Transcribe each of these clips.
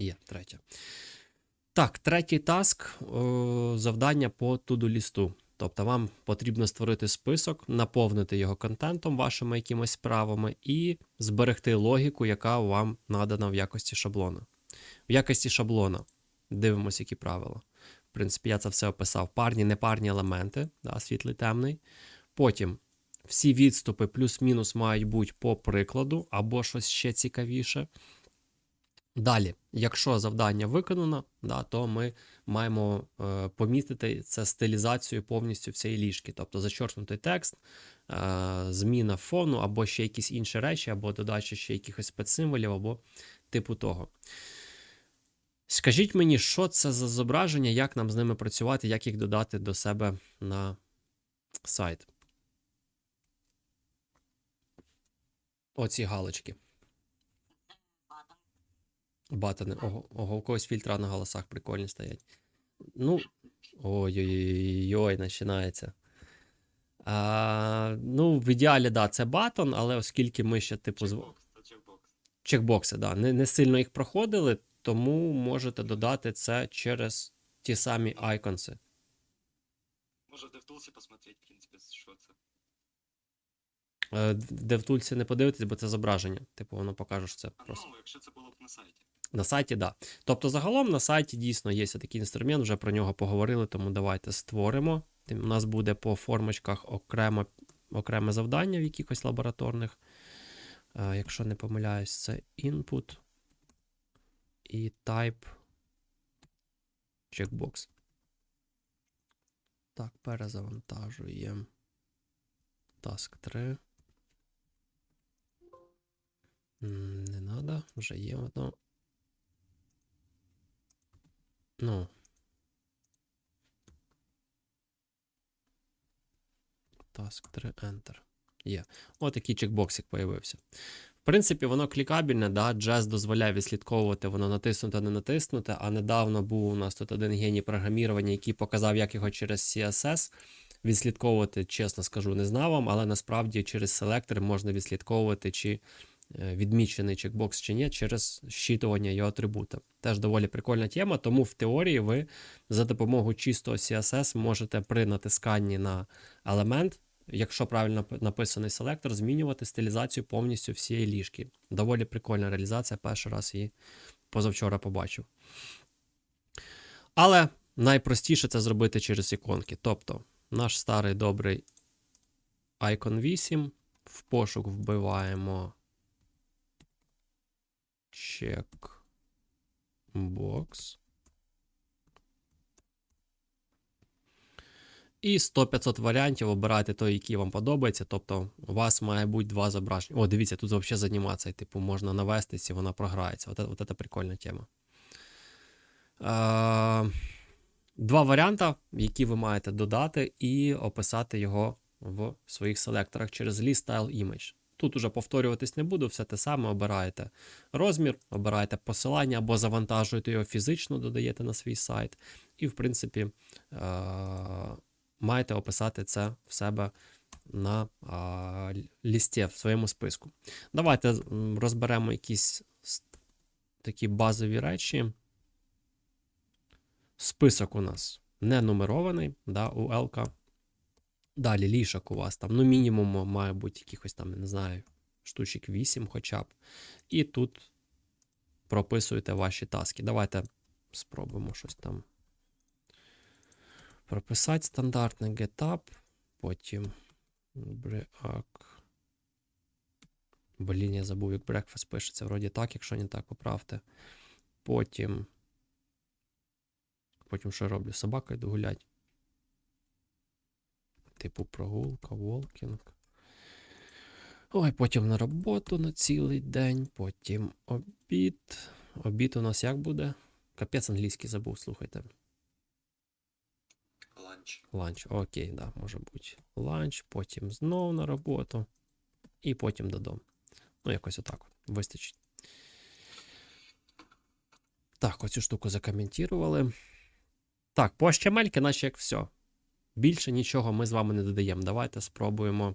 Є, третя. Так, третій таск завдання по туду лісту. Тобто вам потрібно створити список, наповнити його контентом, вашими якимось справами, і зберегти логіку, яка вам надана в якості шаблона. В якості шаблона дивимося, які правила. В принципі, я це все описав. Парні, непарні елементи, да, світлий темний. Потім всі відступи плюс-мінус мають бути по прикладу або щось ще цікавіше. Далі, якщо завдання виконано, да, то ми маємо е, помітити це стилізацію повністю всієї ліжки, тобто зачоркнутий текст, е, зміна фону, або ще якісь інші речі, або додача ще якихось спецсимволів, або типу того. Скажіть мені, що це за зображення, як нам з ними працювати, як їх додати до себе на сайт. Оці галочки. Батани. Ого, ого, у когось фільтра на голосах прикольні стоять. Ну. Ой-ой-ой, починається. А, ну, в ідеалі, да, це батон, але оскільки ми ще, типу. Чекбокс, чекбокс. чекбокси, да, не, не сильно їх проходили, тому можете додати це через ті самі айконси. Може в DevTools посмотреть, в принципі, що це. Е, в тульці не подивитись, бо це зображення. Типу, воно покаже, що це А, просто. Ну, якщо це було б на сайті. На сайті, да. Тобто, загалом на сайті дійсно є такий інструмент, вже про нього поговорили, тому давайте створимо. У нас буде по формочках окремо, окреме завдання в якихось лабораторних. Е, якщо не помиляюсь, це input і type checkbox. Так, перезавантажуємо. Task 3. Не надо, вже є воно. Ну. Task 3 Enter. Є. Отакий чекбоксик появився. В принципі, воно клікабельне, да? Jazz дозволяє відслідковувати, воно натиснуте, не натиснуте. А недавно був у нас тут один геній програмірування, який показав, як його через CSS відслідковувати, чесно скажу, не знав вам, але насправді через селектор можна відслідковувати, чи відмічений чекбокс чи ні, через щитування його атрибута. Теж доволі прикольна тема, тому в теорії ви за допомогою чистого CSS можете при натисканні на елемент, якщо правильно написаний селектор, змінювати стилізацію повністю всієї ліжки. Доволі прикольна реалізація, перший раз її позавчора побачив. Але найпростіше це зробити через іконки. Тобто, наш старий добрий Icon 8. В пошук вбиваємо checkbox. І 100-500 варіантів обирайте той, який вам подобається. Тобто, у вас має бути два зображення. О, дивіться, тут взагалі з типу, можна навестись і вона програється. От, от це прикольна тема. Е, два варіанти, які ви маєте додати, і описати його в своїх селекторах через list style image. Тут уже повторюватись не буду, все те саме обираєте розмір, обираєте посилання або завантажуєте його фізично, додаєте на свій сайт. І, в принципі, е- маєте описати це в себе на лісті в своєму списку. Давайте розберемо якісь такі базові речі. Список у нас не нумерований да, у Елка. Далі лішок у вас там, ну, мінімум має бути якихось там, не знаю, штучок 8 хоча б. І тут прописуєте ваші таски. Давайте спробуємо щось там прописати стандартне GetUp, потім break. Блін, я забув, як breakfast пишеться. Вроді так, якщо не так, поправте. Потім. Потім що роблю? Собака йду гулять. Типу прогулка, волкінг. Ой, потім на роботу на цілий день, потім обід. Обід у нас як буде? Капець англійський забув, слухайте. Ланч. Ланч. Окей, да, може бути. Ланч, потім знов на роботу. І потім додому. Ну, якось отак от. Вистачить. Так, оцю штуку закоментували. Так, по HTML, наче як все. Більше нічого ми з вами не додаємо. Давайте спробуємо.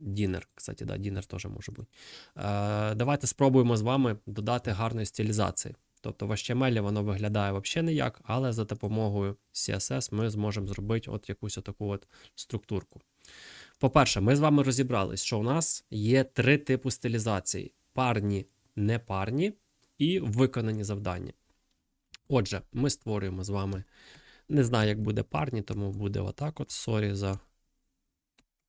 Дінер, кстати, да, дінер теж може бути. Е, давайте спробуємо з вами додати гарної стилізації. Тобто в HTML воно виглядає взагалі ніяк, але за допомогою CSS ми зможемо зробити от якусь таку от структурку. По-перше, ми з вами розібрались, що у нас є три типи стилізації: парні, непарні і виконані завдання. Отже, ми створюємо з вами. Не знаю, як буде парні, тому буде отак. От. Сорі за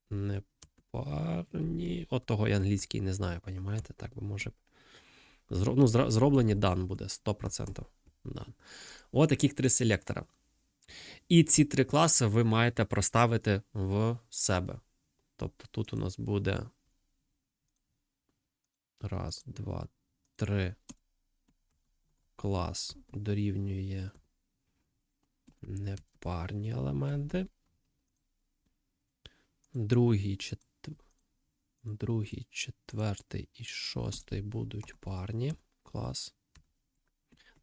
непарні. От того я англійський не знаю, понімаєте? Так би може. Зро... Ну, зро- зроблені дан буде 100%. Дан. От таких три селектора. І ці три класи ви маєте проставити в себе. Тобто тут у нас буде. Раз, два, три. Клас дорівнює непарні елементи. Другий, чет... Другий, четвертий і шостий будуть парні. Клас.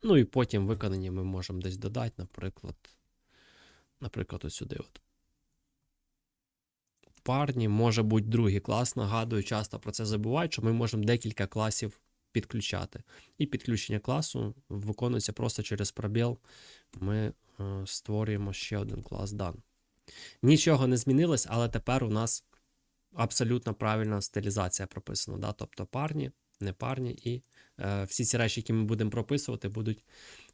Ну і потім виконані ми можемо десь додати, наприклад. Наприклад, ось сюди. От. Парні може бути другий клас. Нагадую, часто про це забувають, що ми можемо декілька класів підключати. І підключення класу виконується просто через пробіл. Ми е, створюємо ще один клас дан. Нічого не змінилось, але тепер у нас абсолютно правильна стилізація прописана. Да? Тобто парні, непарні, і е, всі ці речі, які ми будемо прописувати, будуть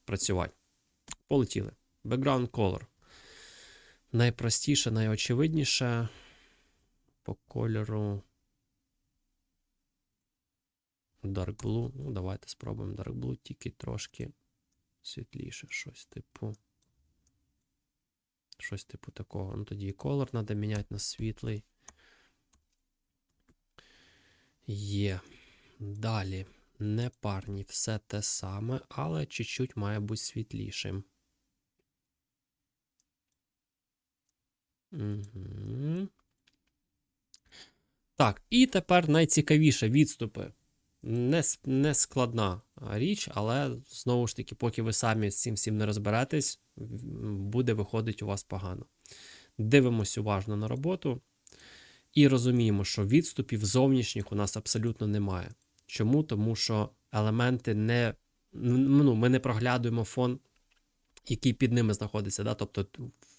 працювати. Полетіли. Background color. Найпростіше, найочевидніше по кольору. Dark Blue. Ну, давайте спробуємо Dark Blue, тільки трошки світліше, щось типу. Щось типу такого. Ну тоді і колор треба міняти на світлий. Є. Далі. Непарні, все те саме, але чуть-чуть має бути світлішим. Угу. Так, і тепер найцікавіше відступи. Не, не складна річ, але знову ж таки, поки ви самі з цим всім не розберетесь, буде виходити у вас погано. Дивимось уважно на роботу і розуміємо, що відступів зовнішніх у нас абсолютно немає. Чому? Тому що елементи не. Ну, ми не проглядуємо фон, який під ними знаходиться. Да? Тобто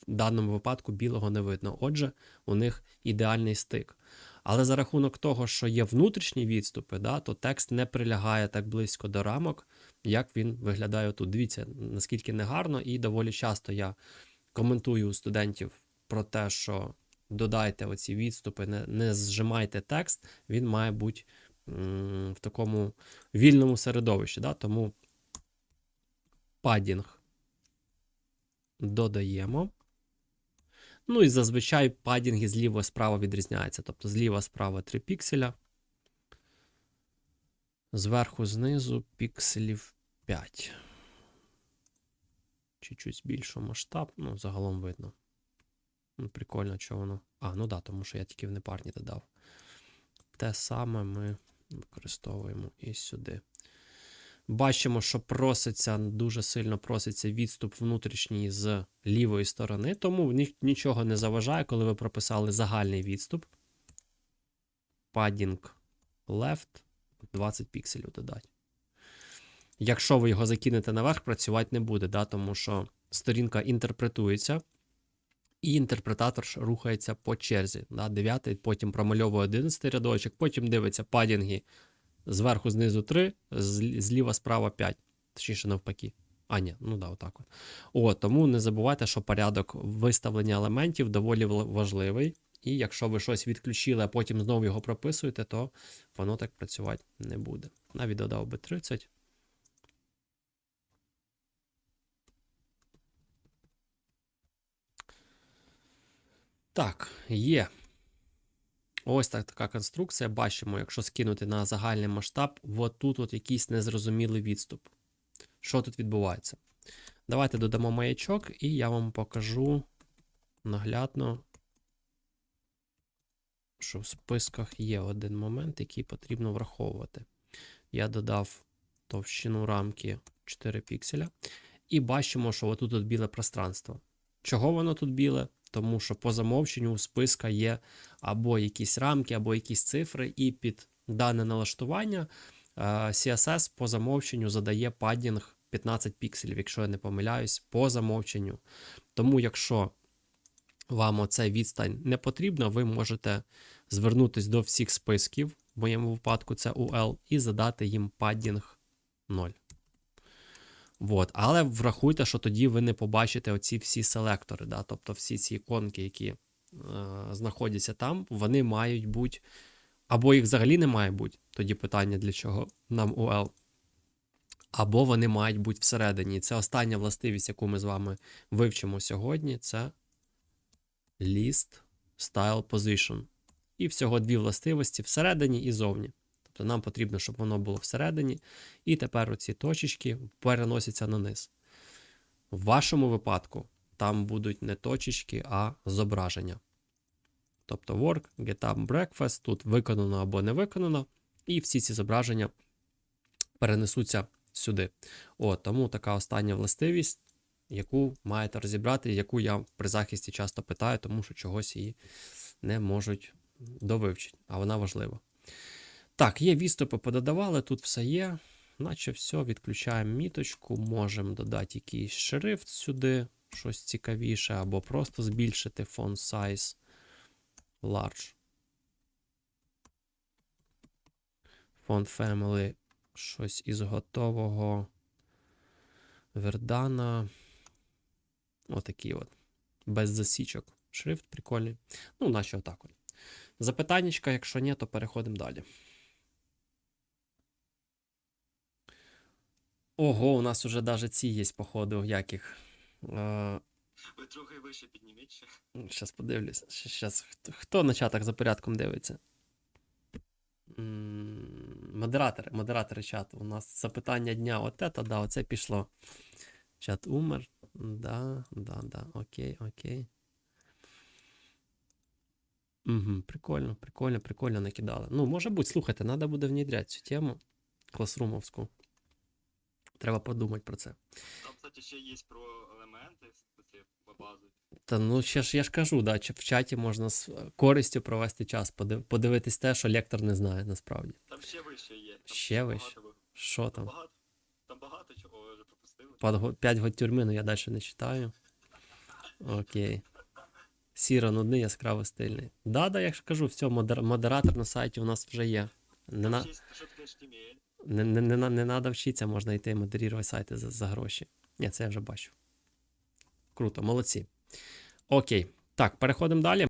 в даному випадку білого не видно. Отже, у них ідеальний стик. Але за рахунок того, що є внутрішні відступи, да, то текст не прилягає так близько до рамок, як він виглядає тут. Дивіться, наскільки негарно, і доволі часто я коментую у студентів про те, що додайте оці відступи, не, не зжимайте текст, він має бути в такому вільному середовищі. Да? Тому падінг додаємо. Ну і зазвичай падінги зліва справа відрізняються. Тобто зліва справа 3 пікселя. Зверху знизу пікселів 5. Чуть-чуть збільшу масштаб, ну, загалом видно. Ну, Прикольно, що воно. А, ну да, тому що я тільки в непарні додав. Те саме ми використовуємо і сюди. Бачимо, що проситься, дуже сильно проситься відступ внутрішній з лівої сторони, тому нічого не заважає, коли ви прописали загальний відступ. Padding left 20 пікселів додати. Якщо ви його закинете наверх, працювати не буде, да, тому що сторінка інтерпретується, і інтерпретатор рухається по черзі. Да, 9, потім промальовує 11 рядочок, потім дивиться падінги зверху, знизу 3, зліва, справа 5. Точніше, навпаки. А, ні, ну да, отак от. О, тому не забувайте, що порядок виставлення елементів доволі важливий. І якщо ви щось відключили, а потім знову його прописуєте, то воно так працювати не буде. Навіть додав би 30. Так, є. Ось так, така конструкція. Бачимо, якщо скинути на загальний масштаб, от тут от якийсь незрозумілий відступ. Що тут відбувається? Давайте додамо маячок, і я вам покажу наглядно, що в списках є один момент, який потрібно враховувати. Я додав товщину рамки 4 пікселя. І бачимо, що отут от біле пространство. Чого воно тут біле? Тому що по замовченню у списка є або якісь рамки, або якісь цифри, і під дане налаштування е, CSS по замовченню задає падінг 15 пікселів, якщо я не помиляюсь, по замовченню. Тому, якщо вам оцей відстань не потрібна, ви можете звернутися до всіх списків, в моєму випадку це UL, і задати їм паддінг 0. Вот. Але врахуйте, що тоді ви не побачите оці всі селектори, да? тобто всі ці іконки, які е, знаходяться там, вони мають бути, або їх взагалі не має бути, тоді питання, для чого нам UL, або вони мають бути всередині. І Це остання властивість, яку ми з вами вивчимо сьогодні, це list style position. І всього дві властивості всередині і зовні. Тобто нам потрібно, щоб воно було всередині. І тепер оці точечки переносяться на низ. В вашому випадку там будуть не точечки, а зображення. Тобто work, get up, breakfast, тут виконано або не виконано. І всі ці зображення перенесуться сюди. От, тому така остання властивість, яку маєте розібрати, яку я при захисті часто питаю, тому що чогось її не можуть довивчити, а вона важлива. Так, є відступи, пододавали, тут все є. Наче все, відключаємо міточку, можемо додати якийсь шрифт сюди, щось цікавіше, або просто збільшити font size large. Font family, щось із готового. Вердана. Отакий от. Без засічок. Шрифт прикольний. Ну, наче отак от. Запитаннячка, якщо ні, то переходимо далі. Ого, у нас уже даже ці є, походу, яких. Е, Ви трохи вище підніміть ще. Щас подивлюсь. Щас, хто, на чатах за порядком дивиться? Модератори, модератори чату. У нас запитання дня. От це, да, оце пішло. Чат умер. Да, да, да. Окей, окей. Угу, прикольно, прикольно, прикольно накидали. Ну, може бути, слухайте, треба буде внідряти цю тему класрумовську. Треба подумати про це. Там, кстати, ще є про елементи, ці бази. Та ну ще ж я ж кажу, да, в чаті можна з е, користю провести час, подивитись те, що лектор не знає насправді. Там ще вище є. Там Ще вище? Що Там багато, там багато чого ви вже пропустили. 5 год тюрми, ну я далі не читаю. Окей. Сіро, нудний, яскраво стильний. Да, да, я ж кажу, все, модератор на сайті у нас вже є. Не, на, ще є, що таке HTML. Не, не, не, на- не надо вчитися, можна йти модерувати сайти за, за гроші. Ні, це я вже бачу. Круто, молодці. Окей. Так, переходимо далі.